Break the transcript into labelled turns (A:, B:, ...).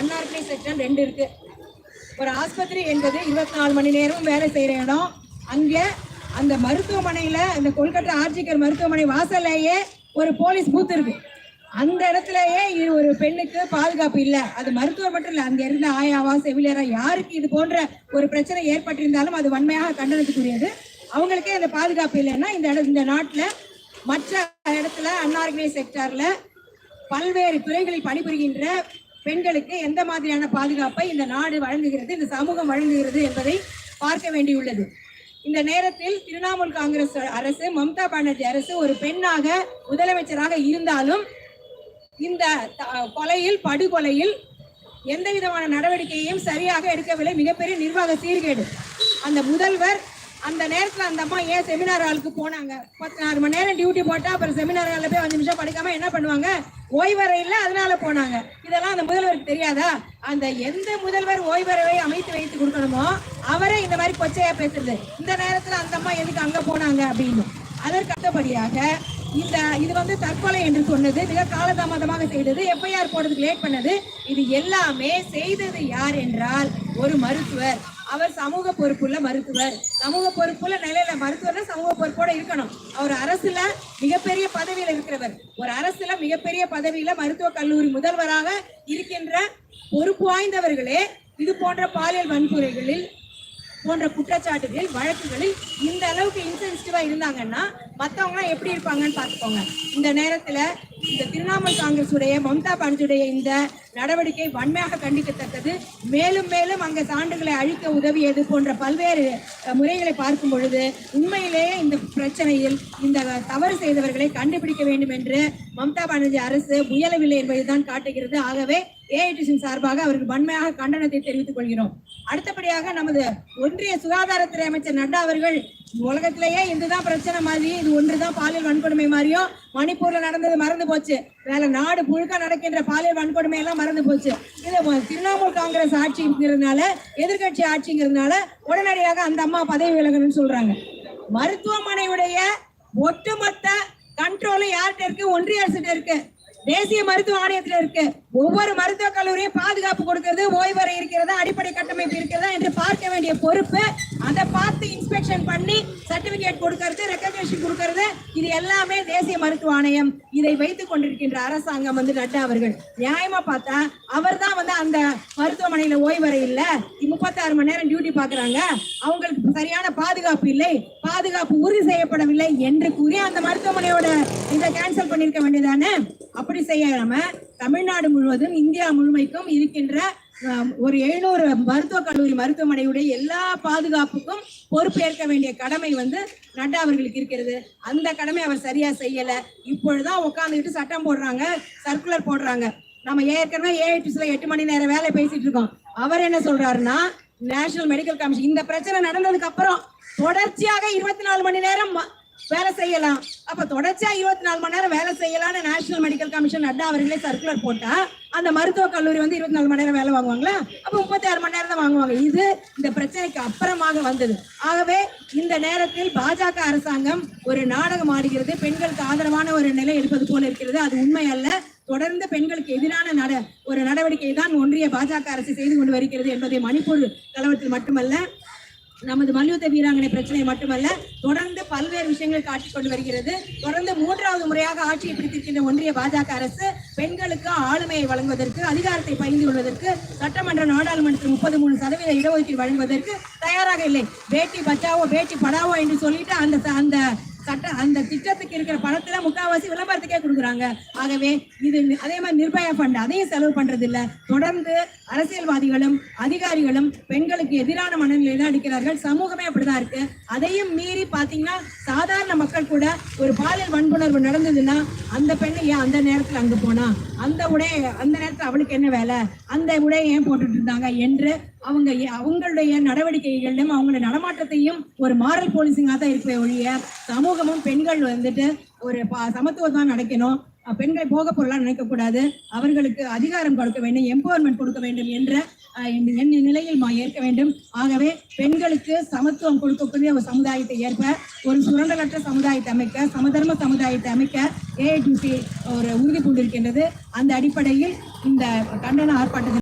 A: அன்னார்கனை section ரெண்டு இருக்கு. ஒரு ஆஸ்பத்திரி என்பது இருபத்தி நாலு மணி நேரமும் வேலை செய்கிற இடம். அங்கே அந்த மருத்துவமனையில் அந்த கொல்கட்டா ஆர்ஜிக்கர் மருத்துவமனை வாசல்லையே ஒரு போலீஸ் பூத் இருக்கு. அந்த இடத்துலயே இது ஒரு பெண்ணுக்கு பாதுகாப்பு இல்லை. அது மருத்துவர் மட்டும் இல்லை அங்க இருந்த ஆயாவா செவிலியரா யாருக்கு இது போன்ற ஒரு பிரச்சனை ஏற்பட்டிருந்தாலும் அது வன்மையாக கண்டனத்துக்குரியது. அவங்களுக்கே அந்த பாதுகாப்பு இல்லைன்னா இந்த இடம் இந்த நாட்டில் மற்ற இடத்துல அன்ஆர்கனைஸ் செக்டார்ல பல்வேறு துறைகளில் பணிபுரிகின்ற பெண்களுக்கு எந்த மாதிரியான பாதுகாப்பை இந்த நாடு வழங்குகிறது இந்த சமூகம் வழங்குகிறது என்பதை பார்க்க வேண்டியுள்ளது. இந்த நேரத்தில் திரிணாமுல் காங்கிரஸ் அரசு மம்தா பானர்ஜி அரசு ஒரு பெண்ணாக முதலமைச்சராக இருந்தாலும் இந்த த- கொலையில் படுகொலையில் எந்த விதமான நடவடிக்கையையும் சரியாக எடுக்கவில்லை. மிகப்பெரிய நிர்வாக சீர்கேடு. அந்த முதல்வர் அந்த நேரத்தில் அந்த அம்மா ஏன் செமினார் ஹாலுக்கு போனாங்க? பத்து நாலு மணி நேரம் டியூட்டி போட்டா அப்புறம் செமினார் ஹாலில் போய் அஞ்சு நிமிஷம் படிக்காம என்ன பண்ணுவாங்க? ஓய்வறை இல்லை அதனால போனாங்க. இதெல்லாம் அந்த முதல்வருக்கு தெரியாதா? அந்த எந்த முதல்வர் ஓய்வறையை அமைத்து வைத்து கொடுக்கணுமோ அவரே இந்த மாதிரி கொச்சையா பேசுறது. இந்த நேரத்துல அந்த அம்மா எதுக்கு அங்க போனாங்க அப்படின்னு. அதற்கு அடுத்தபடியாக இந்த இது வந்து தற்கொலை என்று சொன்னது மிக காலதாமதமாக செய்தது எஃப்ஐஆர் போடுறதுக்கு லேட் பண்ணது. இது எல்லாமே செய்தது யார் என்றால் ஒரு மருத்துவர். அவர் சமூக பொறுப்புள்ள மருத்துவர். சமூக பொறுப்புள்ள நிலையில மருத்துவர்னா சமூக பொறுப்போட இருக்கணும். அவர் அரசுல மிகப்பெரிய பதவியில இருக்கிறவர். மிகப்பெரிய பதவியில மருத்துவ கல்லூரி முதல்வராக இருக்கின்ற பொறுப்பு வாய்ந்தவர்களே இது போன்ற பாலியல் வன்முறைகளில் போன்ற குற்றச்சாட்டுகளில் வழக்குகளில் இந்த அளவுக்கு இன்சென்சிட்டிவா இருந்தாங்கன்னா மத்தவங்க எப்படி இருப்பாங்கன்னு பார்த்துக்கோங்க. இந்த நேரத்துல இந்த திரிணாமுல் காங்கிரஸ் உடைய மம்தா பானர்ஜியுடைய இந்த நடவடிக்கை வன்மையாக கண்டிக்கத்தக்கது. மேலும் மேலும் அங்க சான்றுகளை அழிக்க உதவியது போன்ற பல்வேறு முறைகளை பார்க்கும் பொழுது உண்மையிலேயே இந்த பிரச்சனையில் இந்த தவறு செய்தவர்களை கண்டுபிடிக்க வேண்டும் என்று மம்தா பானர்ஜி அரசு முயலவில்லை என்பதுதான் காட்டுகிறது. ஆகவே ஏஐடிசின் சார்பாக அவருக்கு வன்மையாக கண்டனத்தை தெரிவித்துக் கொள்கிறோம். அடுத்தபடியாக நமது ஒன்றிய சுகாதாரத்துறை அமைச்சர் நட்டா அவர்கள் உலகத்திலேயே இதுதான் பிரச்சனை மாதிரி இது ஒன்றுதான் பாலியல் வன்கொடுமை மாதிரியும் மணிப்பூர்ல நடந்தது மறந்து போச்சு. வேற நாடு முழுக்க நடக்கின்ற பாலியல் வன்கொடுமை எல்லாம் மறந்து போச்சு. இது திரிணாமுல் காங்கிரஸ் ஆட்சிங்கிறதுனால எதிர்க்கட்சி ஆட்சிங்கிறதுனால உடனடியாக அந்த அம்மா பதவி விலகணும்னு சொல்றாங்க. மருத்துவமனையுடைய ஒட்டுமொத்த கண்ட்ரோலும் யார்கிட்ட இருக்கு? ஒன்றிய அரசுகிட்ட இருக்கு. தேசிய மருத்துவ ஆணையத்துல இருக்கு. ஒவ்வொரு மருத்துவக் கல்லூரியும் பாதுகாப்பு கொடுக்கிறது ஓய்வறை இருக்கிறதா அடிப்படை கட்டமைப்பு இருக்கிறதா என்று பார்க்க வேண்டிய பொறுப்பு. அதை பார்த்து இன்ஸ்பெக்ஷன் பண்ணி சர்டிபிகேட் கொடுக்கறது ரெக்கக்னேஷன் கொடுக்கறது. இது எல்லாமே தேசிய மருத்துவ ஆணையம். இதை வைத்துக் கொண்டிருக்கின்ற அரசாங்கம் வந்து நட்டா அவர்கள். நியாயமா பார்த்தா அவர் தான் வந்து அந்த மருத்துவமனையில ஓய்வறை இல்ல. முப்பத்தாறு மணி நேரம் டியூட்டி பாக்குறாங்க. அவங்களுக்கு சரியான பாதுகாப்பு இல்லை. பாதுகாப்பு உறுதி செய்யப்படவில்லை என்று கூறி அந்த மருத்துவமனையோட இதை கேன்சல் பண்ணிருக்க வேண்டியதானே? அப்படி செய்யாம தமிழ்நாடு முழுவதும் இந்தியா முழுமைக்கும் இருக்கின்ற ஒரு எழுநூறு மருத்துவக் கல்லூரி மருத்துவமனையுடைய எல்லா பாதுகாப்புக்கும் பொறுப்பேற்க வேண்டிய கடமை வந்து நட்டா அவர்களுக்கு இருக்கிறது. அந்த கடமை அவர் சரியா செய்யல. இப்பொழுதுதான் உட்காந்துக்கிட்டு சட்டம் போடுறாங்க சர்க்குலர் போடுறாங்க. நம்ம ஏற்கனவே ஏஐடிஸ்ல எட்டு மணி நேரம் வேலை பேசிட்டு இருக்கோம். அவர் என்ன சொல்றாருன்னா நேஷனல் மெடிக்கல் கமிஷன் இந்த பிரச்சனை நடந்ததுக்கு அப்புறம் தொடர்ச்சியாக இருபத்தி நாலு மணி நேரம் ம- வேலை செய்யலாம். அப்ப தொடர்ச்சியா இருபத்தி நாலு மணி நேரம் வேலை செய்யலாம்னு நேஷனல் மெடிக்கல் கமிஷன் நட்டா அவர்களே சர்க்குலர் போட்டா அந்த மருத்துவக் கல்லூரி வந்து இருபத்தி நாலு மணி நேரம் வேலை வாங்குவாங்களா? அப்ப முப்பத்தி ஆறு மணி நேரம் தான் வாங்குவாங்க. இது இந்த பிரச்சனைக்கு அப்புறமாக வந்தது. ஆகவே இந்த நேரத்தில் பாஜக அரசாங்கம் ஒரு நாடகம் ஆடுகிறது. பெண்களுக்கு ஆதரவான ஒரு நிலை எடுப்பது போல இருக்கிறது. அது உண்மை அல்ல. தொடர்ந்து பெண்களுக்கு எதிரான நட ஒரு நடவடிக்கை தான் ஒன்றிய பாஜக அரசு செய்து கொண்டு வருகிறது என்பதை மணிப்பூர் கலவரத்தில் மட்டுமல்ல நமது மல்யுத்த வீராங்கனை பிரச்சனை மட்டுமல்ல தொடர்ந்து பல்வேறு விஷயங்கள் காட்டிக் கொண்டு வருகிறது. தொடர்ந்து மூன்றாவது முறையாக ஆட்சியை பிடித்திருக்கின்ற ஒன்றிய பாஜக அரசு பெண்களுக்கு ஆளுமையை வழங்குவதற்கு அதிகாரத்தை பகிர்ந்து கொள்வதற்கு சட்டமன்ற நாடாளுமன்றத்தில் முப்பது மூணு சதவீத இடஒதுக்கீடு வழங்குவதற்கு தயாராக இல்லை. பேட்டி பச்சாவோ பேட்டி படாவோ என்று சொல்லிட்டு அந்த ச- அந்த சட்ட அந்த திட்டத்துக்கு இருக்கிற பணத்துல முக்காவாசி விளம்பரத்துக்கே கொடுக்குறாங்க. ஆகவே இது அதே மாதிரி நிர்பயா ஃபண்ட் அதையும் செலவு பண்றது இல்ல தொடர்ந்து அரசியல்வாதிகளும் அதிகாரிகளும் பெண்களுக்கு எதிரான மனநிலை தான் அடிக்கிறார்கள் சமூகமே அப்படிதான் இருக்கு. அதையும் மீறி பாத்தீங்கன்னா சாதாரண மக்கள் கூட ஒரு பாலியல் வன்புணர்வு நடந்ததுன்னா அந்த பெண்ணு ஏன் அந்த நேரத்துல அங்க போனா? அந்த உடை அந்த நேரத்துல அவளுக்கு என்ன வேலை? அந்த உடையை ஏன் போட்டுட்டு இருந்தாங்க? என்று அவங்க அவங்களுடைய நடவடிக்கைகளிலும் அவங்களுடைய நடமாட்டத்தையும் ஒரு மாரல் போலீசிங்காக தான் இருப்பே ஒழிய சமூகமும் பெண்கள் வந்துட்டு ஒரு சமத்துவம் தான் நடக்கணும். பெண்கள் போக பொருளா நினைக்க கூடாது. அவர்களுக்கு அதிகாரம் கொடுக்க வேண்டும் எம்பவர்மெண்ட் கொடுக்க வேண்டும் என்ற இந்த என் நிலையில் ஏற்க வேண்டும். ஆகவே பெண்களுக்கு சமத்துவம் கொடுக்கக்கூடிய ஒரு சமுதாயத்தை ஏற்ப ஒரு சுரண்டலற்ற சமுதாயத்தை அமைக்க சமதர்ம சமுதாயத்தை அமைக்க ஏஐடிசி ஒரு உறுதி கொண்டிருக்கின்றது அந்த அடிப்படையில் இந்த கண்டன ஆர்ப்பாட்டத்தில்